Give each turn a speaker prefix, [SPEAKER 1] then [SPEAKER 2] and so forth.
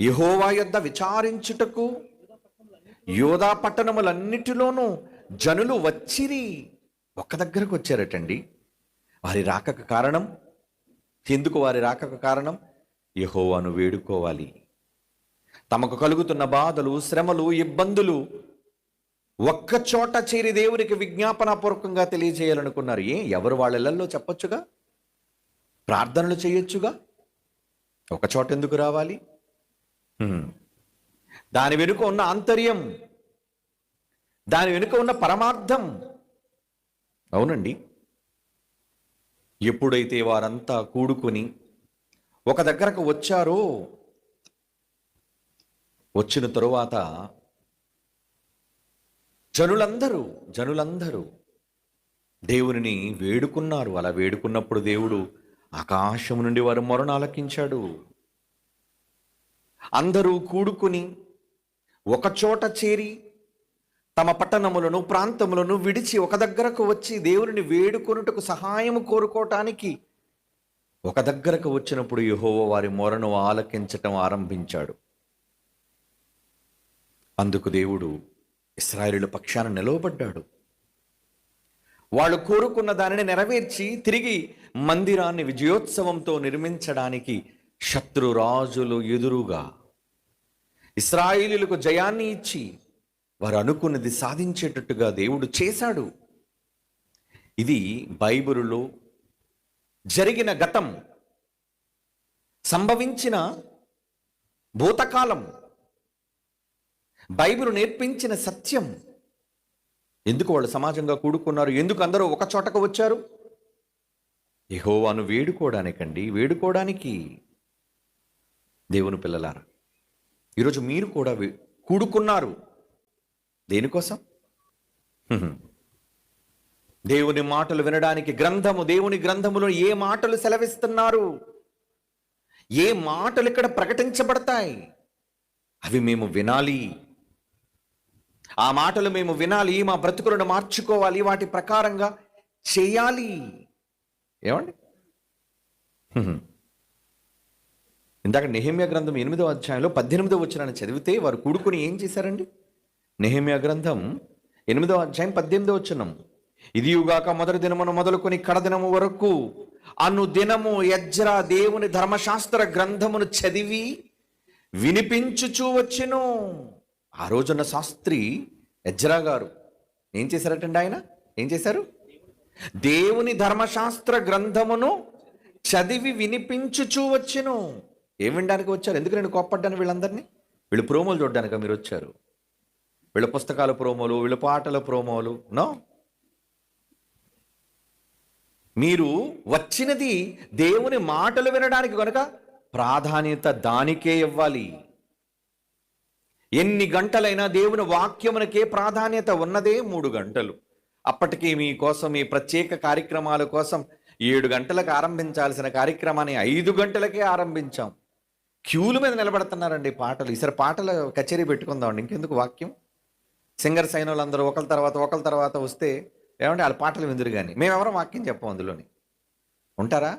[SPEAKER 1] యహోవా యొద్ద విచారించుటకు యోధా పట్టణములన్నిటిలోనూ జనులు వచ్చిరి. ఒక్క దగ్గరకు వచ్చారటండి. వారి రాకకు కారణం ఎందుకు వారి రాకకు కారణం యహోవాను వేడుకోవాలి. తమకు కలుగుతున్న బాధలు శ్రమలు ఇబ్బందులు ఒక్క చోట చేరి దేవునికి విజ్ఞాపనాపూర్వకంగా తెలియజేయాలనుకున్నారు. ఏ ఎవరు వాళ్ళల్లో చెప్పొచ్చుగా? ప్రార్థనలు చేయొచ్చుగా? ఒక చోట ఎందుకు రావాలి? దాని వెనుక ఉన్న ఆంతర్యం దాని వెనుక ఉన్న పరమార్థం. అవునండి. ఎప్పుడైతే వారంతా కూడుకొని ఒక దగ్గరకు వచ్చారో వచ్చిన తరువాత జనులందరూ జనులందరూ దేవునిని వేడుకున్నారు. అలా వేడుకున్నప్పుడు దేవుడు ఆకాశం నుండి వారు మొరను ఆలకించాడు అందరూ కూడుకుని ఒకచోట చేరి తమ పట్టణములను ప్రాంతములను విడిచి ఒక దగ్గరకు వచ్చి దేవుని వేడుకొనుటకు సహాయము కోరుకోవటానికి ఒక దగ్గరకు వచ్చినప్పుడు యహోవ వారి మొరను ఆలకించటం ఆరంభించాడు. అందుకు దేవుడు ఇస్రాయేలుల పక్షాన నిలవబడ్డాడు. వాళ్ళు కోరుకున్న దానిని నెరవేర్చి తిరిగి మందిరాన్ని విజయోత్సవంతో నిర్మించడానికి శత్రు రాజులు ఎదురుగా ఇస్రాయిలీలకు జయాన్ని ఇచ్చి వారు అనుకున్నది సాధించేటట్టుగా దేవుడు చేశాడు. ఇది బైబిలులో జరిగిన గతం సంభవించిన భూతకాలం బైబిల్ నేర్పించిన సత్యం. ఎందుకు వాళ్ళు సమాజంగా కూడుకున్నారు? ఎందుకు అందరూ ఒక చోటకు వచ్చారు? యహోవాను వేడుకోవడానికండి. వేడుకోవడానికి దేవుని పిల్లలారా ఈరోజు మీరు కూడా కూడుకున్నారు. దేనికోసం దేవుని మాటలు వినడానికి గ్రంథము దేవుని గ్రంథములో ఏ మాటలు సెలవిస్తున్నారు? ఏ మాటలు ఇక్కడ ప్రకటించబడతాయి? అవి మేము వినాలి. ఆ మాటలు మేము వినాలి మా బ్రతుకులను మార్చుకోవాలి వాటి ప్రకారంగా చేయాలి. ఏమండి? ఇందాక నెహమ్య గ్రంథం ఎనిమిదో అధ్యాయంలో పద్దెనిమిదో వచ్చిన చదివితే వారు కూడుకుని ఏం చేశారండి? నెహమ్య గ్రంథం ఎనిమిదో అధ్యాయం పద్దెనిమిదో వచ్చినం ఇదియుగాక మొదటి దినమును మొదలుకొని కడదినము వరకు అను దినము యజ్రా దేవుని ధర్మశాస్త్ర గ్రంథమును చదివి వినిపించుచూ వచ్చెను. ఆ రోజున్న శాస్త్రి యజ్రా గారు ఏం చేశారటండి ఆయన? ఏం చేశారు? దేవుని ధర్మశాస్త్ర గ్రంథమును చదివి వినిపించుచూ వచ్చెను. ఏం వినడానికి వచ్చారు? ఎందుకు నేను కోప్పడ్డాను వీళ్ళందరినీ? వీళ్ళు ప్రోమోలు చూడడానికి మీరు వచ్చారు? వీళ్ళ పుస్తకాల ప్రోమోలు వీళ్ళ పాటల ప్రోమోలు నో? మీరు వచ్చినది దేవుని మాటలు వినడానికి కనుక ప్రాధాన్యత దానికే ఇవ్వాలి. ఎన్ని గంటలైనా దేవుని వాక్యమునకే ప్రాధాన్యత ఉన్నదే మూడు గంటలు. అప్పటికి మీకోసం ఈ ప్రత్యేక కార్యక్రమాల కోసం ఏడు గంటలకు ఆరంభించాల్సిన కార్యక్రమాన్ని ఐదు గంటలకే ఆరంభించాం. క్యూల మీద నిలబడుతున్నారండి పాటలు. ఈసారి పాటల కచేరీ పెట్టుకుందామండి ఇంకెందుకు వాక్యం? సింగర్స్ అయిన వాళ్ళందరూ ఒకరి తర్వాత ఒకరి తర్వాత వస్తే ఏమంటే వాళ్ళ పాటలు విందురు కానీ మేమెవరం వాక్యం చెప్పం అందులోని. ఉంటారా?